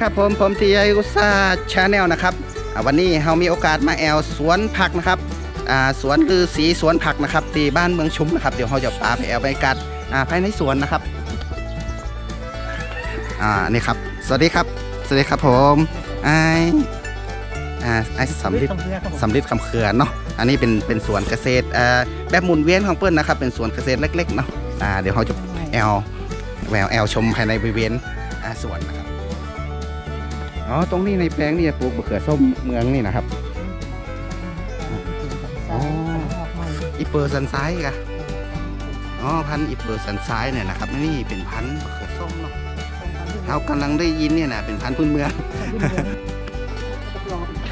ครับผมผมทีไออุตสาชาแนลนะครับอ่าวันนี้เรามีโอกาสมาแอลสวนผักนะครับอ่าสวนคือสีสวนผักนะครับที่บ้านเมืองชุมนะครับเดี๋ยวเราจะพาไปแอลบรรยากาศอ่าภายในสวนนะครับอ่านี่ครับ สวัสดีครับ สวัสดีครับผมไออ่าไอสำลิดสำลิดคำเขื่อนเนาะอันนี้เป็นเป็นสวนเกษตรเอ่อแบบหมุนเวียนของเปิ้ลนะครับ เป็นสวนเกษตรเล็กๆเนาะอ่าเดี๋ยวเขาจะแอลแววแอลชมภายในบริเวณอ่าสวนนะครับ อ๋อ ตรงนี้ในแปลงนี่จะปลูกมะเขือส้มเมืองนี่นะครับ อ๋อ อีเปอร์ซันไซด์กะอ๋อ พันธุ์อีเปอร์ซันไซด์เนี่ยนะครับ นี่เป็นพันธุ์มะเขือส้มเนาะเขากำลังได้ยินเนี่ยนะเป็นพันธุ์พื้นเมือง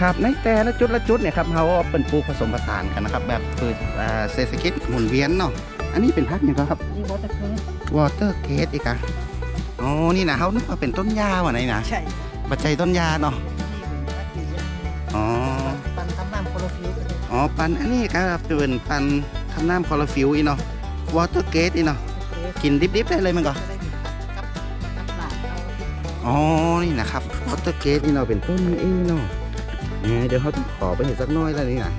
ครับ ในแต่ละจุดละจุดเนี่ยครับเขาเป็นปลูกผสมผสานกันนะครับ แบบคืออ่าเศรษฐกิจหมุนเวียนเนาะ อันนี้เป็นพักอย่างไรครับนี่วอเตอร์เคิร์วอเตอร์เกตอีกอะอ๋อ นี่นะเขานึกว่าเป็นต้นยาว่ะไหนนะ ใช่ ปัจจัยต้นยาเนาะนี่เป็นพักดีอ๋อปันทำน้ำโคโลฟิลอ๋อปันอันนี้ก็เป็นปันทำน้ำคลอโรฟิลอีเนาะวอเตอร์เกตอีเนาะกินดิบๆได้เลยมันก็กับกับหลานเอาอ๋อนี่นะครับวอเตอร์เกตอีเนาะเป็นต้นอีเนาะแหมเดี๋ยวเขาต้องขอไปเห็นสักหน้อยแล้วนี่นะ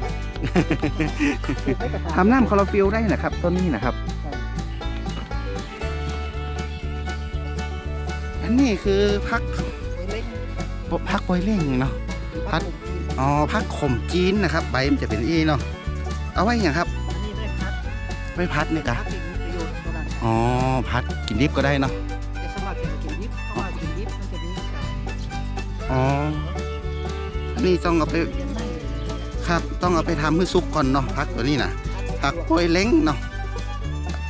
ไม่กระทำน้ำคลอโรฟิลได้นะครับต้นนี้นะครับอันนี้คือพักเล็ก พักบอยเล่งเนาะพัดอ๋อพักขมจีนนะครับ ใบมันจะเป็นอีเนาะเอาไว้อย่างครับอันนี้ได้พัดไว้พัดเนี่ยกะพัดเป็นประโยชน์ตัวนั้นอ๋อพัดกินดิบก็ได้เนาะจะสมัครเป็นกินยิบเพราะว่ากินยิบมันจะมีสารอ๋ออันนี้ต้องเอาไปเรียนได้ครับต้องเอาไปทำให้ซุปก่อนเนาะพักตัวนี้นะพักบอยเล้งเนาะ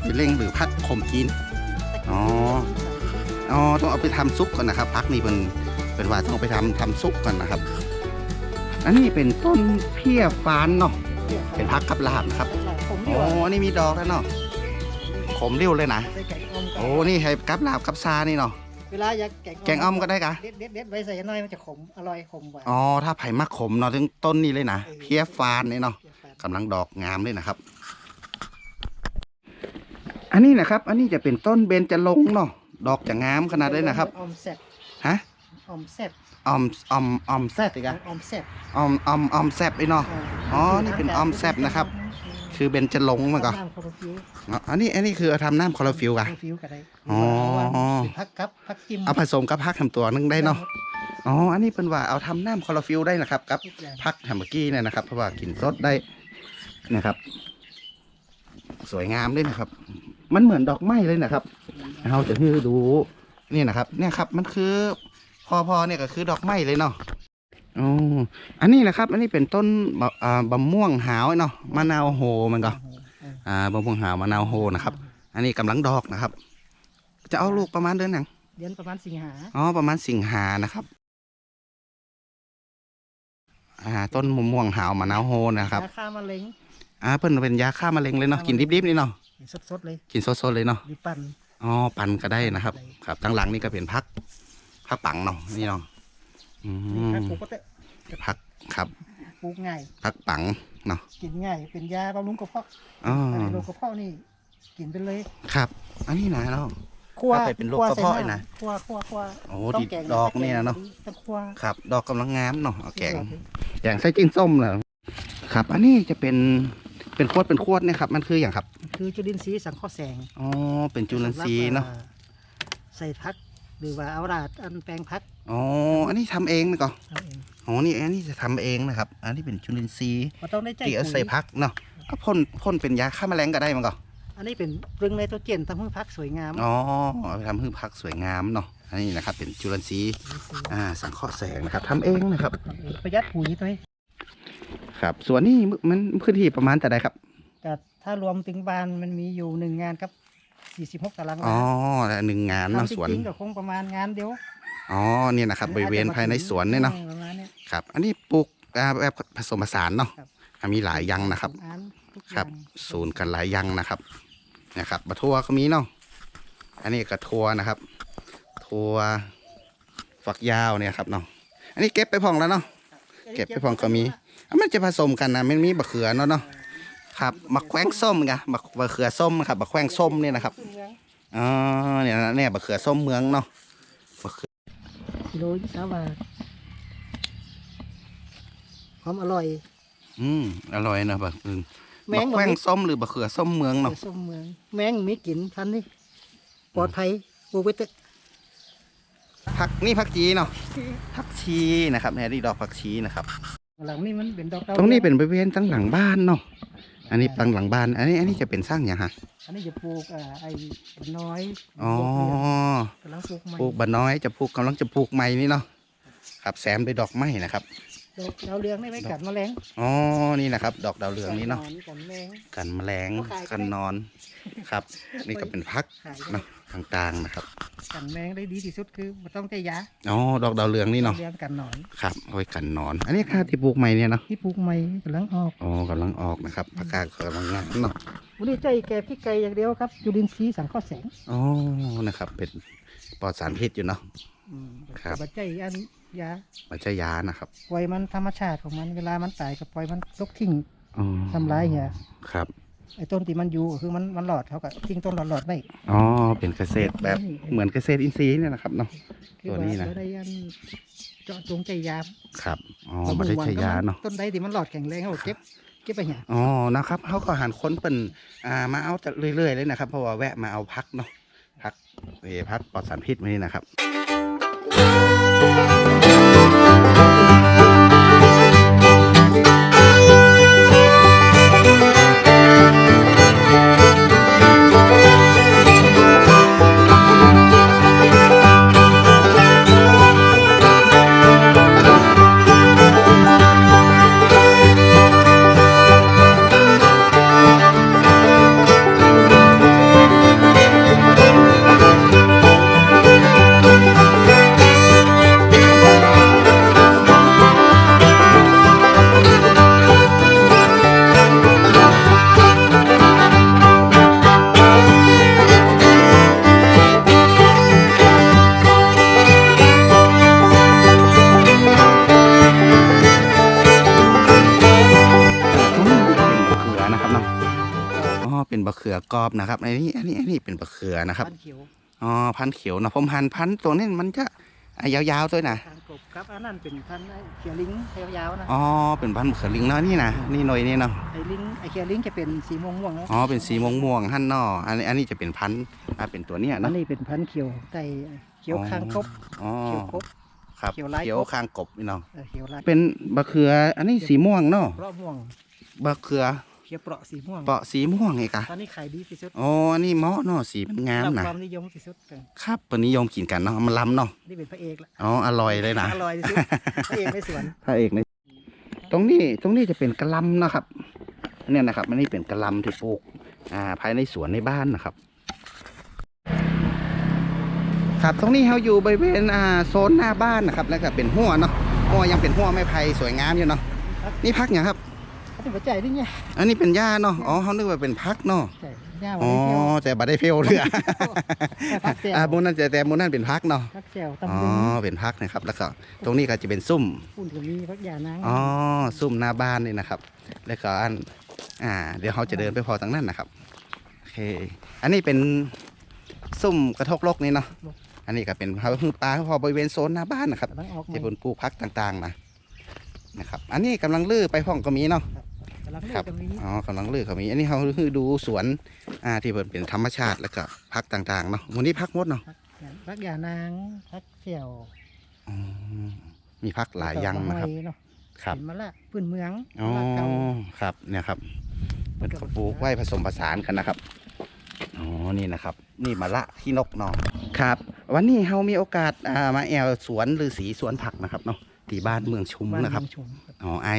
บอยเล้งหรือพักขมจีนอ๋ออ๋อต้องเอาไปทำซุปก่อนนะครับพักนี้เป็น เป็นว่าต้องเอาไปทำทำซุปก่อนนะครับอันนี้เป็นต้นเพี้ยฟานเนาะเป็นพักกับลาบนะครับผมอ๋ดีอว่านี่มีดอกแล้วเนาะขมเรียวเลยนะใส่แกงอ่อมกัโอ้นี่ให้กับลาบกับซานี่เนาะเวลาอยากแกงแกงอ่อมก็ได้กะเด็ดเด็ดเด็ดไว้ใส่น้อยมันจะขมอร่อยขมหวานอ๋อถ้าไผ่มักขมเนาะถึงต้นนี้เลยนะเออเพี้ยฟานนี่เนาะกำลังดอกงามเลยนะครับ อันนี้นะครับ อันนี้จะเป็นต้นเบญจรงค์เนาะดอกจะงามขนาดเลยนะครับออมแซ่บฮะ ออมแซ่บออมออมออมแซดอีกอะออมแซ่บออมออมออมแซบไอ้เนาะอ๋อนี่เป็นออมแซ่บนะครับ คือเบญจรงค์มันก็น้ำโคโรฟิลอ๋ออันนี้อันนี้คือเอาทำน้ำคลอโรฟิลกะโคโรฟิลก็ได้อ๋อ เป็นพักกับพักจิ้มเอาผสมกับพักทำตัวนึงได้เนาะอ๋ออันนี้เป็นว่าเอาทำน้ำคลอโรฟิลได้นะครับกับ ทุกอย่างพักแฮมเบอร์กี้เนี่ยนะครับ เพราะว่ากินสดได้นะครับ สวยงามด้วยนะครับ มันเหมือนดอกไม้เลยนะครับเราจะให้ดูนี่นะครับ เนี่ยครับ มันคือ พอพอเนี่ยก็คือดอกไม้เลยเนาะอ๋ออันนี้นะครับ อันนี้เป็นต้นบะอ่าบะม่วงหาวเนาะมะนาวโฮมันก็อ่าบะม่วงหาวมะนาวโฮนะครับ อันนี้กำลังดอกนะครับ จะเอาลูกประมาณเดือนหนังเดือนประมาณสิงหาอ๋อประมาณสิงหานะครับ อ่า ต้นมะม่วงหาวมะนาวโฮนะครับ ราคามะเร็งอ่าเพิ่นเป็นยาฆ่ามะเร็งเลยเนาะกินดิบๆนี่เนาะสดๆเลยกินสดๆเลยเนาะหรือปั่นอ๋อปันก็ได้นะครับ ครับตั้งหลังนี่ก็เป็นพัก พักปังเนาะนี่เนาะอืถ้าปมลูกก็จะพักครับปลูกง่ายพักปังเนาะกินง่ายเป็นยาบำรุงกระเพาะอ๋อถ้าเป็นโรคกระเพาะนี่ กินไปเลยครับ อันนี้นะเนาะคั่วถ้าเป็นโรคกระเพาะใส่นะคั่วคั่วคั่วโอ้ต้ดีงแงดอกนี่นะเนาะต้องคั่วครับ ดอกกำลังงามเนาะเอาแกงแกงไส้จิ้นส้มเหรอครับ อันนี้จะเป็นเป็นขวดเป็นขวดเนี่ยครับมันคืออย่างครับ คือจุลินทรีย์สังเคราะห์แสงอ๋อเป็นจุลินทรีย์เนาะสำหรับว่ใส่พัก หรือว่าเอาดาดอันแปลงพักอ๋ออันนี้ทำเองไหมก่อนเอาเองอ๋อนี่อันนี้จะทำเองนะครับ อันนี้เป็นจุลินทรีย์มันต้องได้ใจที่เอาปุ๋ยใส่พักเนาะเอาพ่นพ่นเป็นยาฆ่าแมลงก็ได้มั้งก่อนอันนี้เป็นเรื่องในตัวเจนทำให้พักสวยงามอ๋อเอาไปทำให้พักสวยงามเนาะอันนี้นะครับ เป็นจุลินทรีย์อ่าสังเคราะห์แสงนะครับทำเองนะครับประหยัดปุ๋ยตัวนี้ครับ ส่วนนี้มันพื้นที่ประมาณแต่ใดครับ แต่ถ้ารวมถึงบ้านมันมีอยู่หนึ่งงานครับ 46ตารางอ๋อวาแล้วหนึ่งงานเนาะทำจสวนริงๆก็คงประมาณงานเดียวอ๋อเนี่ยนะครับบริเวณภายในสวนเนี่ยเนาะประมาณเนี้ย ครับ อันนี้ปลูกอ่าแบบผสมผสานเนาะครับ อ่ามีหลายอยังนะครับ อ่านทุกอย่างครับ ศูนย์กันหลายอยังนะครับนะครับบะทั่วก็มีเนาะอันนี้กระทัวนะครับทัวฝักยาวเนี่ยครับเนาะอันนี้เก็บไปพองแล้วเนาะ เก็บไปพร้อมก็มีอะมันจะผสมกันนะมันมีบะเขือเนาะเนาะ ครับมะแขวงส้มไงบะบะเขือส้มครับบะแขวงส้มเนี่ยนะครับขึ้นเมืองอ๋อเนี่ยนะเนี่ยบะเขือส้มเมืองเนาะบะเขือกิโลยี่สิบบาทหอมอร่อย อืมอร่อยนะบักอึงแมบังกบ่แว้งมีส้มหรือบักเขือส้มเมืองเนาะเขือส้มเมือง แมงมีกลิ่นพันนี่ปลอดภัยปลูกไว้เถอะผักนี่ผักชีเนาะผักชีนะครับเนี่ยนี่ดอกผักชีนะครับหลังนี่มันเป็นดอกดาวตรงนี้เป็นบริเวณตั้งหลังบ้านเนาะ อันนี้ตั้งหลังบ้าน อันนี้อันนี้จะเป็นสร้างอย่างฮะอันนี้จะปลูกอ่าไอ้น้อยอ๋อกำลังปลูกใหม่ปลูกบานน้อยจะปลูกกำลังจะปลูกใหม่นี่เนาะครับแซมด้วยดอกไม้นะครับดอกดาวเรืองได้ไว้กัดแมลงอ๋อนี่นะครับ ดอกดาวเรืองนี่เนาะกัดแมลงกันแมลงเอาขายก็ได้กันนอน ครับ นี่ก็เป็นพักขายได้เนาะ ต่างๆนะครับกันแมลงได้ดีที่สุดคือไม่ต้องใช้ยาอ๋อดอกดาวเรืองนี่เนาะเลี้ยงกันหนอนครับเอาไว้กันนอน อันนี้ค่าที่ปลูกใหม่เนี่ยเนาะที่ปลูกใหม่กำลังออกอ๋อกำลังออกนะครับผักกาดกำลังงามเนาะวันนี้ใจแก่พี่ไก่อย่างเดียวครับจุลินทรีย์สังเคราะห์แสงอ๋อนะครับ เป็นปลอดสารพิษอยู่เนาะอืมครับแต่ว่าใจอันยาไม่ใช่ยานะครับปล่อยมันธรรมชาติของมันเวลามันตายก็ปล่อยมันลกทิ้งอ๋อทำร้ายเหี่ยครับ ไอ้ต้นที่มันอยู่ก็คือมันมันหลอดเขาก็ทิ้งต้นหลอดหลอดๆไว้อ๋อเป็นเกษตรแบบเหมือนเกษตรอินทรีย์เนี่ยนะครับเนาะ คือตัวว่านี้นะ เราได้ยันเจาะจงใจยามครับอ๋อไม่ได้ใช้ยาเนาะ ต้นใดที่มันหลอดแข็งแรงเขาก็เก็บเก็บไปเหี่ยอ๋อ นะครับเขาก็หันค้นเป็นอ่า มาเอาจากเรื่อยๆเลยนะครับ เพราะว่าแวะมาเอาพักเนาะ พักเออพักปลอดสารพิษมานี่นะครับ เป็นบะเขือกรอบนะครับอันนี้อันนี้อันนี้เป็นบะเขือนะครับพันธุ์เขียวอ๋อพันธุ์เขียวนะผมหันพันธุ์ตัวนี้มันจะอะยาวๆด้วยนะทางกบครับอันนั้นเป็นพันธุ์ไอ้เขียวลิงยาวๆนะอ๋อเป็นพันธุ์มะเขือลิงเนาะนี่นะนี่หน่อยนี่เนาะไอ้ลิงไอ้เขียวลิงจะเป็นสีม่วงม่วงๆนะอ๋อเป็นสีม่วงม่วงๆหั่นเนออันนี้อันนี้จะเป็นพันธุ์อ่าเป็นตัวเนี้ยอันเนาะนี้เป็นพันธุ์เขียวไก่เขียวคางคบอ๋อเขียวคบครับเขียวลายกบเขียวคางกบนี่เนาะเออเขียวลายเป็นบะเขืออันนี้สีม่วงเนาะเปราะม่วงบะเขือเขียวเปราะสีม่วง เปาะสีม่วงไงกะตอนนี้ขายดีที่สุดอ๋ออันนี้เหมาะเนาะสีมันงามรับนะความนิยมที่สุดเลยครับปนิยมกินกันเนาะเอามันล้ำเนาะนี่เป็นพระเอกละอ๋ออร่อยเลยนะอร่อยที่สุดพระเอกในสวนพระเอกในตรงนี้ตรงนี้จะเป็นกระหลำนะครับเนี่ยนะครับอันนี้เป็นกระหลำที่ปลูกอ่าภายในสวนในบ้านนะครับ ครับตรงนี้เราอยู่บริเวณอ่าโซนหน้าบ้านนะครับ แล้วก็เป็นหัวเนาะหัวยังเป็นหัวไม้ไผ่สวยงามอยู่เนาะนี่พักอย่างครับ เขาเป็นหัวใจนี่ไงอันนี้เป็นหญ้าเนาะอ๋อเขานึกว่าเป็นพักเนาะใจย่าอ๋วัอนนี้เที่ยวแต่บัได้เพียวเรือแค่พักเซลอ่ามูนั่นแต่แต่มูนั่นเป็นพักเนาะพักเซลอ๋อตำลึงเป็นพักนะครับ แล้วก็ตรงนี้ก็จะเป็นซุ่มฝุ่นก็มีพักยานางอ๋อซุ่มหน้าบ้านนี่นะครับ แล้วก็อันอ่า เดี๋ยวเขาจะเดินไปพอทางนั้นนะครับโอเค อันนี้เป็นซุ่มกระทกลกนี่เนาะอันนี้ก็เป็นเขาพึ่งปลาพอบริเวณโซนหน้าบ้านนะครับ กำลังออกใหม่จะเป็นปลูกพักต่างๆนะนะครับ อันนี้กำลังลื้อไปห้องก็มีเนาะกำลังครัเลือบกตรงนี้อ๋อกำลังลื้อเขามี อันนี้เขาคือดูสวนอ่าที่เป็นเป็นธรรมชาติแล้วก็พักต่างๆเนาะวันนี้พักหมดเนาะพักยานางพักเซลอ๋อมีพักหลายอยังนะครับเนาะครับเห็นมะละพื้นเมืองอ๋อมะละเก่าครับเนี่ยครับเป็นเขาปลูกไว้ผสมผสานกันนะครับอ๋อนี่นะครับ นี่มะละขี้นกเนาะครับ วันนี้เรามีโอกาสอ่ามาแอวสวนหรือสีสวนผักนะครับเนาะที่บ้านเมืองชุมบ้านนะครับเมืองชุมอ๋อไอ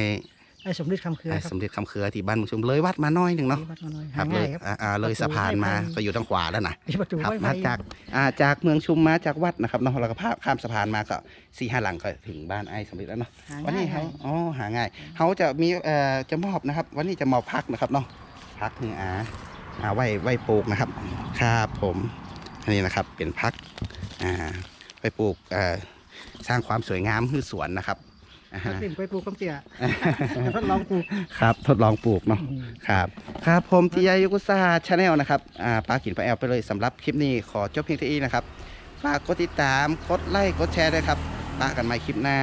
ไอ้สมเด็จคำเคือไอครับสมเด็จคำเขือที่บ้านเมืองชุมเลยวัดมาน้อยหนึ่งเนาะที่วัดมาหน่อยครับหาเลง่ายยครับ อ่าอ่าเลยสะพานมาประตูไม้ไผ่ก็อยู่ทางขวาแล้วนะไอ้ประตูครับไม้มาไผ่จากอ่าจากเมืองชุมมาจากวัดนะครับเนาะแล้วก็พาข้ามสะพานมาก็สี่ห้าหลังก็ถึงบ้านไอสมเด็จแล้วเนาะหาวันนี้ง่ายเขาอ๋อหาง่ายเขาจะมีเอ่อจะมอบนะครับ วันนี้จะมอบพักนะครับเนาะพักนี่อ่าอ่าไว้ไว้ปลูกนะครับครับผมอันนี้นะครับเป็นพักอ่าไปปลูกเอ่อสร้างความสวยงามให้สวนนะครับ อ่าถ้าฮะเป็นไปปลูกคำเตี่ยทดลองปลูก ครับทดลองปลูกเนาะครับ ครับผมทียายุกุซ่าชาแนลนะครับอ่าปลากินปลาแอลไปเลยสำหรับคลิปนี้ขอจบเพียงเท่านี้นะครับฝากกดติดตามกดไลค์กดแชร์ด้วยครับปะกันใหม่คลิปหน้า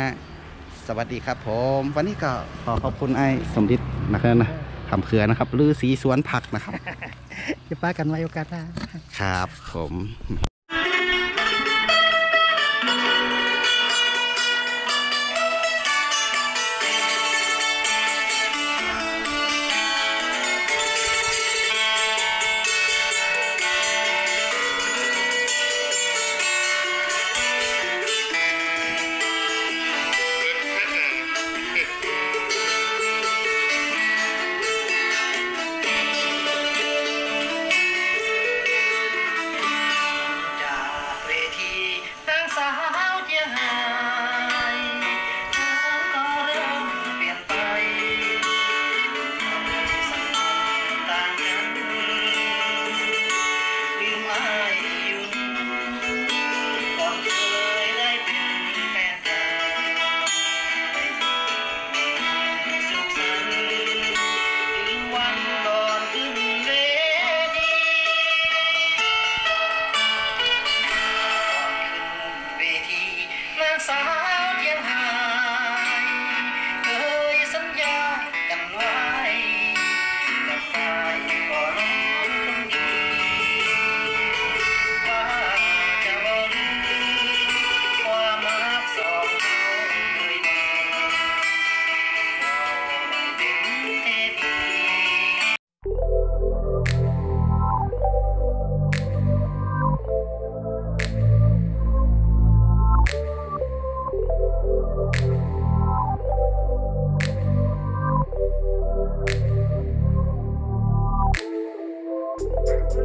สวัสดีครับผม วันนี้ก็ขอขอบคุณไอ้สมฤทธิ์นะครับนะทำเครือนะครับลือสีสวนผักนะครับ จะป้ากันไว้โอกาสหน้าครับผม